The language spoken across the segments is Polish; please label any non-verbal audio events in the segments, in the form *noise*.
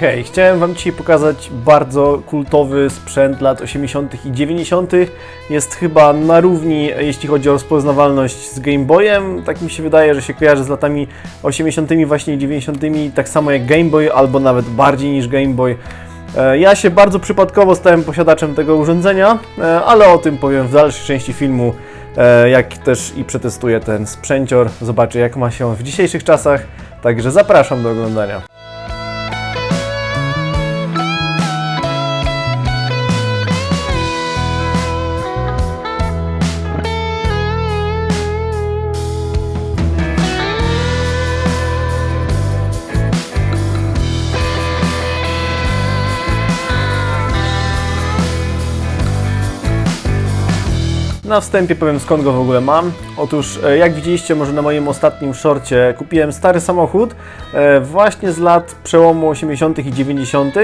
Hej, chciałem Wam dzisiaj pokazać bardzo kultowy sprzęt lat 80. i 90. Jest chyba na równi, jeśli chodzi o rozpoznawalność z Game Boyem. Tak mi się wydaje, że się kojarzy z latami 80. właśnie i 90. tak samo jak Game Boy, albo nawet bardziej niż Game Boy. E, Ja się bardzo przypadkowo stałem posiadaczem tego urządzenia, e, ale o tym powiem w dalszej części filmu, e, jak też i przetestuję ten sprzęcior, zobaczę jak ma się w dzisiejszych czasach, także zapraszam do oglądania. Na wstępie powiem skąd go w ogóle mam. Otóż, e, jak widzieliście może na moim ostatnim shorcie, kupiłem stary samochód e, właśnie z lat przełomu 80. i 90.,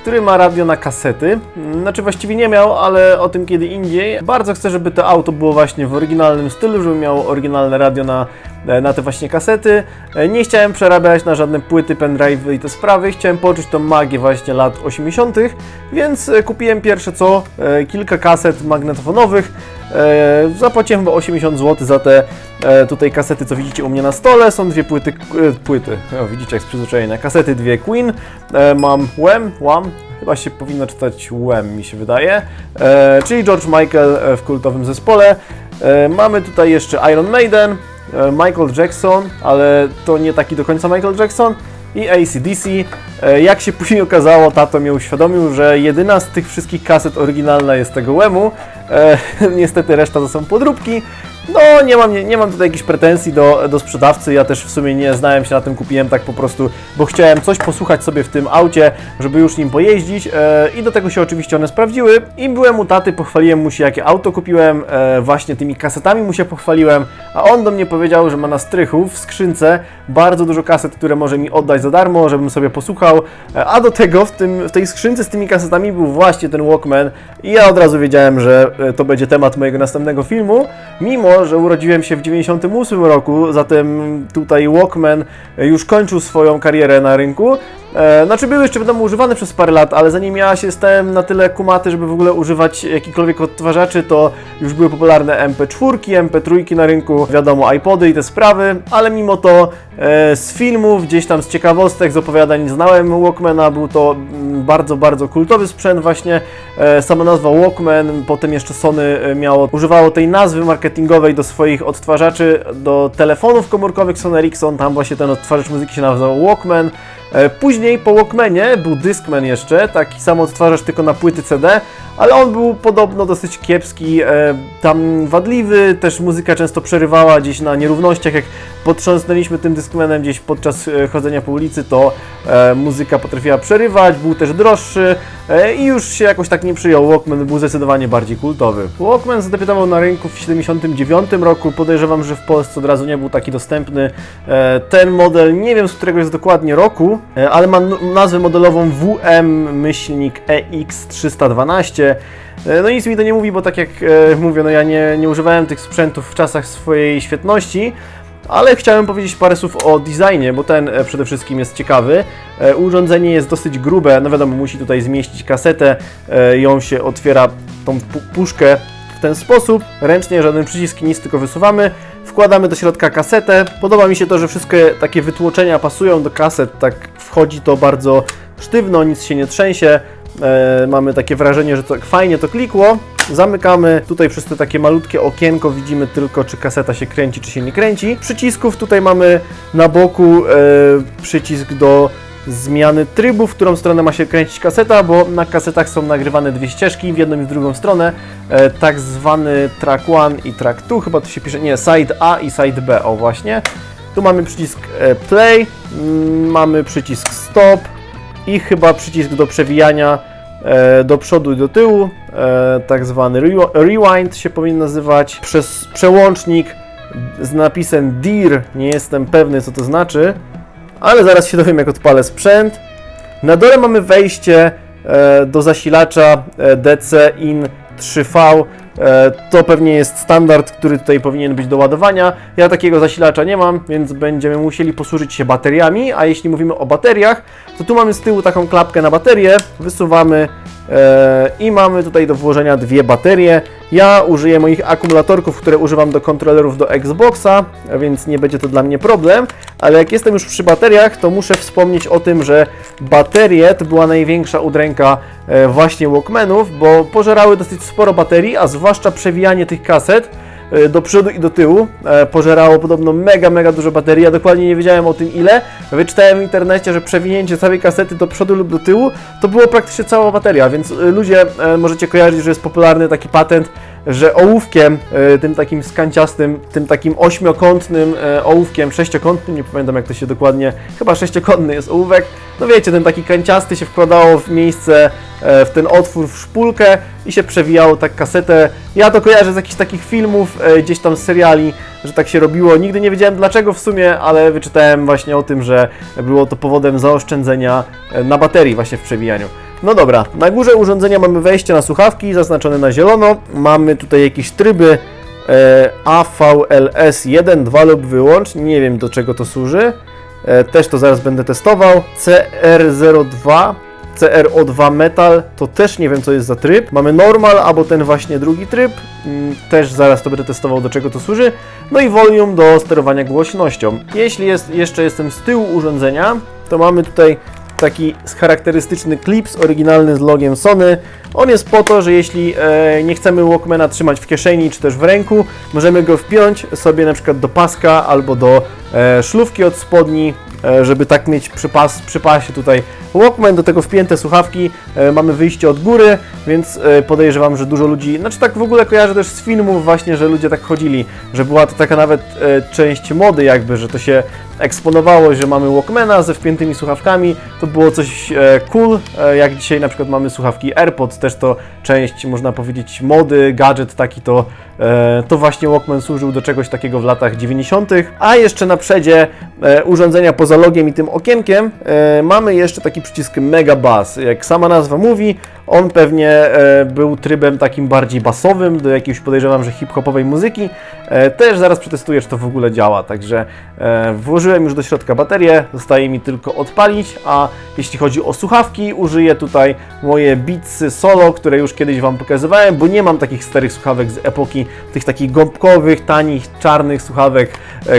który ma radio na kasety. Mm, Znaczy właściwie nie miał, ale o tym kiedy indziej. Bardzo chcę, żeby to auto było właśnie w oryginalnym stylu, żeby miało oryginalne radio na, e, na te właśnie kasety. Nie chciałem przerabiać na żadne płyty, pendrive'y i te sprawy. Chciałem poczuć tą magię właśnie lat 80., więc kupiłem pierwsze co, kilka kaset magnetofonowych. E, Zapłaciłem chyba 80 zł za te e, tutaj kasety, co widzicie u mnie na stole. Są dwie płyty, e, płyty, o, widzicie jak z przyzwyczajenia. Kasety dwie Queen, mam Wham, Wham, chyba się powinno czytać Wham mi się wydaje, czyli George Michael w kultowym zespole. Mamy tutaj jeszcze Iron Maiden, Michael Jackson, ale to nie taki do końca Michael Jackson i ACDC. Jak się później okazało, tato mnie uświadomił, że jedyna z tych wszystkich kaset oryginalna jest tego Łemu. E, *laughs* niestety reszta to są podróbki. No, nie mam, nie, nie mam tutaj jakichś pretensji do, do sprzedawcy. Ja też w sumie nie znałem się na tym, kupiłem tak po prostu, bo chciałem coś posłuchać sobie w tym aucie, żeby już nim pojeździć. E, I do tego się oczywiście one sprawdziły. I byłem u taty, pochwaliłem mu się, jakie auto kupiłem. E, właśnie tymi kasetami mu się pochwaliłem. A on do mnie powiedział, że ma na strychu w skrzynce bardzo dużo kaset, które może mi oddać za darmo, żebym sobie posłuchał. E, A do tego w, tym, w tej skrzynce z tymi kasetami był właśnie ten Walkman. I ja od razu wiedziałem, że e, to będzie temat mojego następnego filmu. Mimo, że urodziłem się w 98 roku, zatem tutaj Walkman już kończył swoją karierę na rynku. E, Znaczy był jeszcze wiadomo używany przez parę lat, ale zanim ja się stałem na tyle kumaty, żeby w ogóle używać jakichkolwiek odtwarzaczy, to już były popularne MP4, MP3 na rynku, wiadomo iPody i te sprawy, ale mimo to e, z filmów, gdzieś tam z ciekawostek, z opowiadań znałem Walkmana, był to mm, bardzo, bardzo kultowy sprzęt właśnie, e, sama nazwa Walkman, potem jeszcze Sony e, miało, używało tej nazwy marketingowej do swoich odtwarzaczy, do telefonów komórkowych Sony Ericsson, tam właśnie ten odtwarzacz muzyki się nazywał Walkman, Później po Walkmanie był Discman jeszcze, taki sam odtwarzacz tylko na płyty CD, ale on był podobno dosyć kiepski, e, tam wadliwy, też muzyka często przerywała gdzieś na nierównościach, jak potrząsnęliśmy tym Discmanem gdzieś podczas e, chodzenia po ulicy, to e, muzyka potrafiła przerywać, był też droższy e, i już się jakoś tak nie przyjął, Walkman był zdecydowanie bardziej kultowy. Walkman zadebiutował na rynku w 79 roku, podejrzewam, że w Polsce od razu nie był taki dostępny. E, Ten model, nie wiem z którego jest dokładnie roku, e, ale ma nazwę modelową WM-EX312. E, No nic mi to nie mówi, bo tak jak e, mówię, no ja nie, nie używałem tych sprzętów w czasach swojej świetności, ale chciałem powiedzieć parę słów o designie, bo ten e, przede wszystkim jest ciekawy. E, Urządzenie jest dosyć grube, no wiadomo, musi tutaj zmieścić kasetę, e, ją się otwiera tą pu- puszkę w ten sposób, ręcznie żaden przycisk, nic, tylko wysuwamy. Wkładamy do środka kasetę. Podoba mi się to, że wszystkie takie wytłoczenia pasują do kaset, tak wchodzi to bardzo sztywno, nic się nie trzęsie. E, mamy takie wrażenie, że to fajnie to klikło. Zamykamy. Tutaj przez te takie malutkie okienko widzimy tylko, czy kaseta się kręci, czy się nie kręci. Przycisków tutaj mamy na boku e, przycisk do zmiany trybu, w którą stronę ma się kręcić kaseta, bo na kasetach są nagrywane dwie ścieżki, w jedną i w drugą stronę, e, tak zwany track 1 i track 2, chyba tu się pisze, nie, side A i side B, o właśnie. Tu mamy przycisk e, play, mm, mamy przycisk stop i chyba przycisk do przewijania e, do przodu i do tyłu, e, tak zwany rewi- rewind się powinien nazywać, przez przełącznik z napisem DIR, nie jestem pewny co to znaczy, ale zaraz się dowiem jak odpalę sprzęt. Na dole mamy wejście e, do zasilacza e, DC IN 3V E, To pewnie jest standard, który tutaj powinien być do ładowania. Ja takiego zasilacza nie mam, więc będziemy musieli posłużyć się bateriami, a jeśli mówimy o bateriach, to tu mamy z tyłu taką klapkę na baterię, wysuwamy i mamy tutaj do włożenia dwie baterie. Ja użyję moich akumulatorków, które używam do kontrolerów do Xboxa, więc nie będzie to dla mnie problem, ale jak jestem już przy bateriach, to muszę wspomnieć o tym, że baterie to była największa udręka e, właśnie Walkmanów, bo pożerały dosyć sporo baterii, a zwłaszcza przewijanie tych kaset do przodu i do tyłu e, pożerało podobno mega, mega dużo baterii. Ja dokładnie nie wiedziałem o tym ile. Wyczytałem w internecie, że przewinięcie całej kasety do przodu lub do tyłu to było praktycznie cała bateria, więc e, ludzie e, możecie kojarzyć, że jest popularny taki patent, że ołówkiem, e, tym takim skanciastym, tym takim ośmiokątnym e, ołówkiem, sześciokątnym, nie pamiętam jak to się dokładnie, chyba sześciokątny jest ołówek, no wiecie, ten taki kanciasty się wkładało w miejsce, e, w ten otwór, w szpulkę i się przewijało tak kasetę. Ja to kojarzę z jakichś takich filmów, gdzieś tam z seriali, że tak się robiło. Nigdy nie wiedziałem dlaczego w sumie, ale wyczytałem właśnie o tym, że było to powodem zaoszczędzenia na baterii właśnie w przewijaniu. No dobra, na górze urządzenia mamy wejście na słuchawki, zaznaczone na zielono. Mamy tutaj jakieś tryby e, AVLS 1, 2 lub wyłącz. Nie wiem do czego to służy. E, też to zaraz będę testował. CR02, CRO2 Metal, to też nie wiem co jest za tryb. Mamy normal albo ten właśnie drugi tryb. Mm, Też zaraz to będę testował do czego to służy. No i volume do sterowania głośnością. Jeśli jest, jeszcze jestem z tyłu urządzenia, to mamy tutaj taki charakterystyczny klips oryginalny z logiem Sony. On jest po to, że jeśli e, nie chcemy Walkmana trzymać w kieszeni czy też w ręku, możemy go wpiąć sobie na przykład do paska albo do e, szlufki od spodni, e, żeby tak mieć przy, pas, przy pasie tutaj. Walkman, do tego wpięte słuchawki, e, mamy wyjście od góry, więc e, podejrzewam, że dużo ludzi, znaczy tak w ogóle kojarzę też z filmów właśnie, że ludzie tak chodzili, że była to taka nawet e, część mody jakby, że to się eksponowało, że mamy Walkmana ze wpiętymi słuchawkami, to było coś e, cool, e, jak dzisiaj na przykład mamy słuchawki AirPods, też to część, można powiedzieć, mody, gadżet taki to, e, to właśnie Walkman służył do czegoś takiego w latach 90., a jeszcze na przedzie e, urządzenia poza logiem i tym okienkiem e, mamy jeszcze taki przycisk Mega Bass, jak sama nazwa mówi, on pewnie e, był trybem takim bardziej basowym, do jakiejś podejrzewam, że hip-hopowej muzyki. E, też zaraz przetestuję, czy to w ogóle działa, także e, włożyłem już do środka baterię, zostaje mi tylko odpalić, a jeśli chodzi o słuchawki, użyję tutaj moje Beatsy Solo, które już kiedyś Wam pokazywałem, bo nie mam takich starych słuchawek z epoki tych takich gąbkowych, tanich, czarnych słuchawek,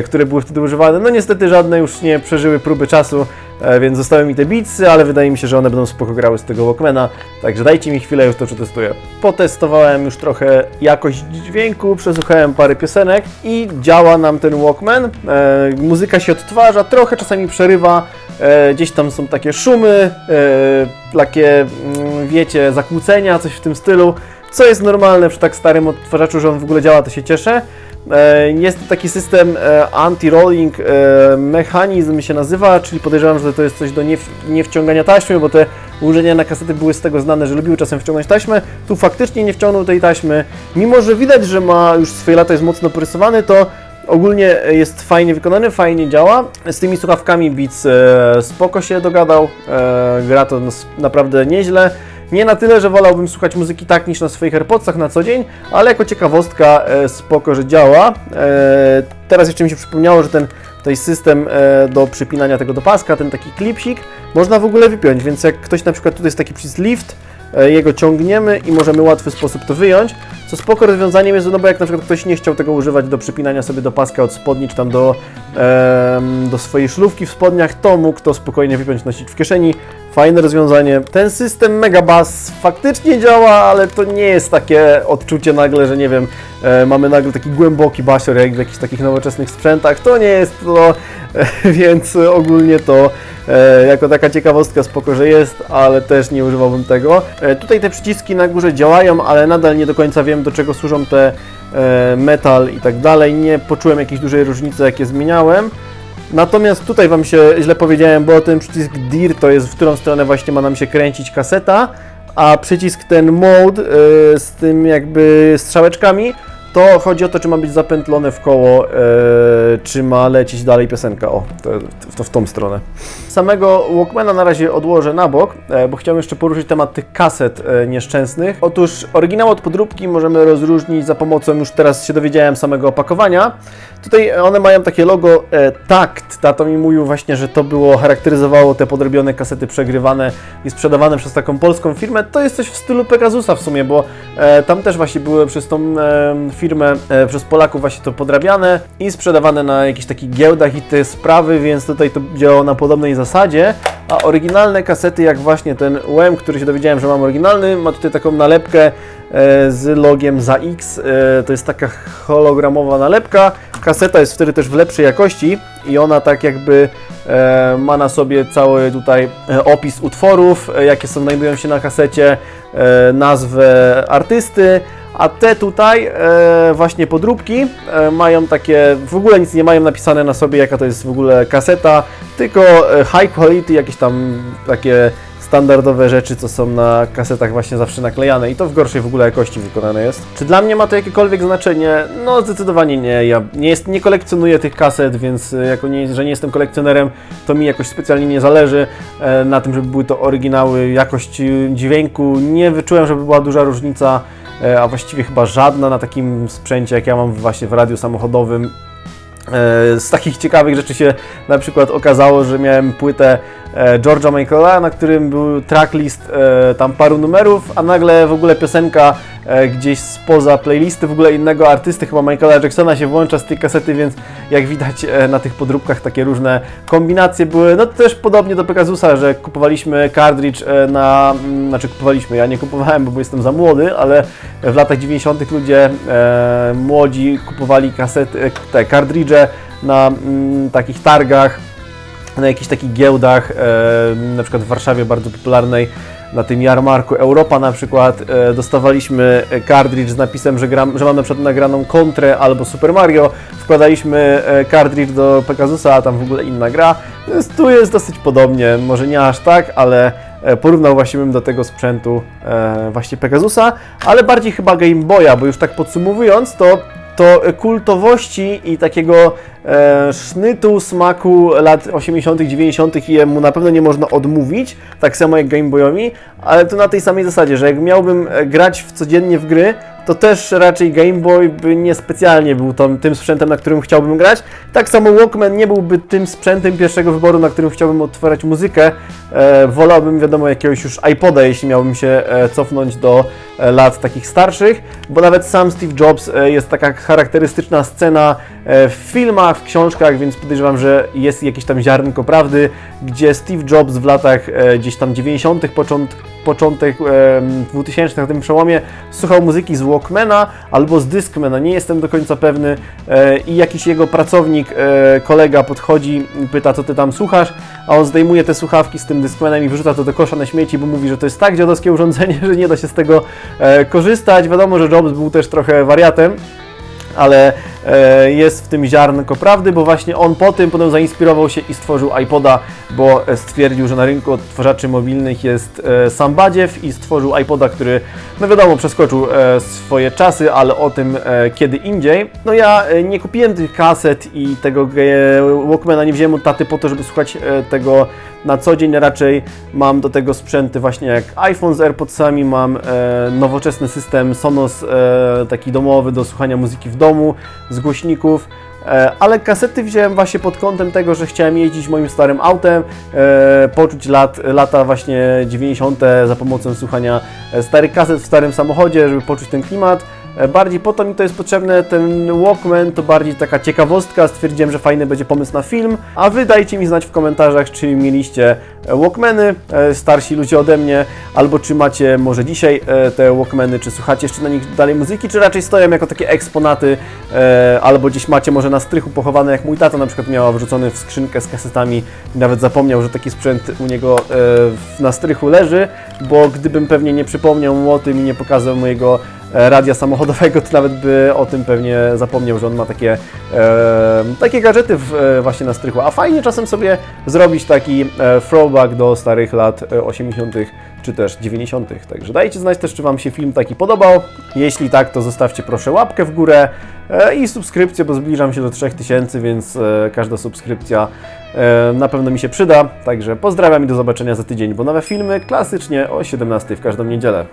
które były wtedy używane. No niestety żadne już nie przeżyły próby czasu, więc zostały mi te Beatsy, ale wydaje mi się, że one będą spoko grały z tego Walkmana, także dajcie mi chwilę, już to przetestuję. Potestowałem już trochę jakość dźwięku, przesłuchałem parę piosenek i działa nam ten Walkman. E, muzyka się odtwarza, trochę czasami przerywa, e, gdzieś tam są takie szumy, e, takie, mm, wiecie, zakłócenia, coś w tym stylu, co jest normalne przy tak starym odtwarzaczu, że on w ogóle działa, to się cieszę. E, Jest to taki system e, anti-rolling e, mechanizm się nazywa, czyli podejrzewam, że to jest coś do niew- niewciągania taśmy, bo te urządzenia na kasety były z tego znane, że lubiły czasem wciągnąć taśmę. Tu faktycznie nie wciągnął tej taśmy. Mimo, że widać, że ma już swoje lata, jest mocno porysowany, to ogólnie jest fajnie wykonany, fajnie działa. Z tymi słuchawkami Beats spoko się dogadał, gra to naprawdę nieźle. Nie na tyle, że wolałbym słuchać muzyki tak niż na swoich AirPodsach na co dzień, ale jako ciekawostka e, spoko, że działa. E, teraz jeszcze mi się przypomniało, że ten tutaj system e, do przypinania tego do paska, ten taki klipsik, można w ogóle wypiąć, więc jak ktoś na przykład tutaj jest taki przycisk lift, e, jego ciągniemy i możemy w łatwy sposób to wyjąć, co spoko rozwiązaniem jest, no bo jak na przykład ktoś nie chciał tego używać do przypinania sobie do paska od spodni, czy tam do, em, do swojej szlówki w spodniach, to mógł to spokojnie wypiąć, nosić w kieszeni. Fajne rozwiązanie. Ten system Megabass faktycznie działa, ale to nie jest takie odczucie nagle, że nie wiem, e, mamy nagle taki głęboki basior jak w jakichś takich nowoczesnych sprzętach. To nie jest to, e, *laughs* więc ogólnie to e, jako taka ciekawostka spoko, że jest, ale też nie używałbym tego. E, tutaj te przyciski na górze działają, ale nadal nie do końca wiem do czego służą te e, metal i tak dalej. Nie poczułem jakiejś dużej różnicy jak je zmieniałem. Natomiast tutaj Wam się źle powiedziałem, bo ten przycisk DIR to jest w którą stronę właśnie ma nam się kręcić kaseta, a przycisk ten mode y, z tym jakby strzałeczkami to chodzi o to, czy ma być zapętlone w koło, e, czy ma lecieć dalej piosenka. O, to, to w tą stronę. Samego Walkmana na razie odłożę na bok, e, bo chciałem jeszcze poruszyć temat tych kaset e, nieszczęsnych. Otóż oryginał od podróbki możemy rozróżnić za pomocą, już teraz się dowiedziałem, samego opakowania. Tutaj one mają takie logo e, takt. Tato mi mówił właśnie, że to było, charakteryzowało te podrobione kasety przegrywane i sprzedawane przez taką polską firmę. To jest coś w stylu Pegasusa w sumie, bo tam też właśnie były przez tą e, firmę, e, przez Polaków właśnie to podrabiane i sprzedawane na jakichś takich giełdach i te sprawy, więc tutaj to działało na podobnej zasadzie. A oryginalne kasety, jak właśnie ten UM, który się dowiedziałem, że mam oryginalny, ma tutaj taką nalepkę e, z logiem za X. E, To jest taka hologramowa nalepka. Kaseta jest wtedy też w lepszej jakości i ona tak jakby ma na sobie cały tutaj opis utworów, jakie są, znajdują się na kasecie, nazwę artysty. A te tutaj e, właśnie podróbki e, mają takie, w ogóle nic nie mają napisane na sobie, jaka to jest w ogóle kaseta, tylko e, high quality, jakieś tam takie standardowe rzeczy, co są na kasetach właśnie zawsze naklejane i to w gorszej w ogóle jakości wykonane jest. Czy dla mnie ma to jakiekolwiek znaczenie? No zdecydowanie nie. Ja nie, jest, nie kolekcjonuję tych kaset, więc e, jako nie, że nie jestem kolekcjonerem, to mi jakoś specjalnie nie zależy e, na tym, żeby były to oryginały, jakość dźwięku. Nie wyczułem, żeby była duża różnica, a właściwie chyba żadna na takim sprzęcie, jak ja mam właśnie w radiu samochodowym. E, Z takich ciekawych rzeczy się na przykład okazało, że miałem płytę e, George'a Michaela, na którym był tracklist e, tam paru numerów, a nagle w ogóle piosenka gdzieś spoza playlisty w ogóle innego artysty, chyba Michaela Jacksona się włącza z tej kasety, więc jak widać na tych podróbkach takie różne kombinacje były. No też podobnie do Pegasusa, że kupowaliśmy cartridge na, mm, znaczy kupowaliśmy, ja nie kupowałem, bo jestem za młody, ale w latach 90. ludzie młodzi kupowali kasety, te cartridge na mm, takich targach, na jakichś takich giełdach, e, na przykład w Warszawie bardzo popularnej, na tym jarmarku Europa na przykład, e, dostawaliśmy cartridge z napisem, że, gram, że mamy na przykład nagraną kontrę albo Super Mario, wkładaliśmy e, cartridge do Pegasusa, a tam w ogóle inna gra, więc tu jest dosyć podobnie, może nie aż tak, ale e, porównał właśnie bym do tego sprzętu e, właśnie Pegasusa, ale bardziej chyba Game Boya, bo już tak podsumowując, to to kultowości i takiego e, sznytu, smaku lat 80., 90. jemu na pewno nie można odmówić, tak samo jak Game Boyowi, ale to na tej samej zasadzie, że jak miałbym e, grać w codziennie w gry, to też raczej Game Boy by niespecjalnie był tam, tym sprzętem, na którym chciałbym grać. Tak samo Walkman nie byłby tym sprzętem pierwszego wyboru, na którym chciałbym otwierać muzykę. E, wolałbym, wiadomo, jakiegoś już iPoda, jeśli miałbym się e, cofnąć do e, lat takich starszych, bo nawet sam Steve Jobs e, jest taka charakterystyczna scena e, w filmach, w książkach, więc podejrzewam, że jest jakieś tam ziarnko prawdy, gdzie Steve Jobs w latach e, gdzieś tam 90., począt, początek e, 2000 na tym przełomie słuchał muzyki z Walkmana albo z Discmana, nie jestem do końca pewny e, i jakiś jego pracownik, e, kolega podchodzi i pyta, co ty tam słuchasz, a on zdejmuje te słuchawki z tym Discmanem i wyrzuca to do kosza na śmieci, bo mówi, że to jest tak dziadowskie urządzenie, *laughs* że nie da się z tego e, korzystać. Wiadomo, że Jobs był też trochę wariatem, ale jest w tym ziarnko prawdy, bo właśnie on po tym potem zainspirował się i stworzył iPoda, bo e, stwierdził, że na rynku odtwarzaczy mobilnych jest e, sam badziew i stworzył iPoda, który, no wiadomo, przeskoczył e, swoje czasy, ale o tym e, kiedy indziej. No ja e, nie kupiłem tych kaset i tego e, Walkmana, nie wziąłem od taty po to, żeby słuchać e, tego na co dzień raczej mam do tego sprzęty właśnie jak iPhone z AirPodsami, mam e, nowoczesny system Sonos e, taki domowy do słuchania muzyki w domu z głośników. E, Ale kasety wziąłem właśnie pod kątem tego, że chciałem jeździć moim starym autem, e, poczuć lat, lata właśnie 90. za pomocą słuchania e, starych kaset w starym samochodzie, żeby poczuć ten klimat. E, Bardziej po to mi to jest potrzebne, ten Walkman to bardziej taka ciekawostka, stwierdziłem, że fajny będzie pomysł na film, a wy dajcie mi znać w komentarzach, czy mieliście e, Walkmany, e, starsi ludzie ode mnie, albo czy macie może dzisiaj te Walkmany, czy słuchacie jeszcze na nich dalej muzyki, czy raczej stoją jako takie eksponaty, albo gdzieś macie może na strychu pochowane, jak mój tata na przykład miał wrzucony w skrzynkę z kasetami i nawet zapomniał, że taki sprzęt u niego na strychu leży, bo gdybym pewnie nie przypomniał mu o tym i nie pokazał mojego radia samochodowego, to nawet by o tym pewnie zapomniał, że on ma takie, e, takie gadżety w, e, właśnie na strychu. A fajnie czasem sobie zrobić taki e, throwback do starych lat e, 80., czy też 90. Także dajcie znać też, czy Wam się film taki podobał. Jeśli tak, to zostawcie proszę łapkę w górę e, i subskrypcję, bo zbliżam się do 3000, więc e, każda subskrypcja e, na pewno mi się przyda. Także pozdrawiam i do zobaczenia za tydzień, bo nowe filmy klasycznie o 17 w każdą niedzielę.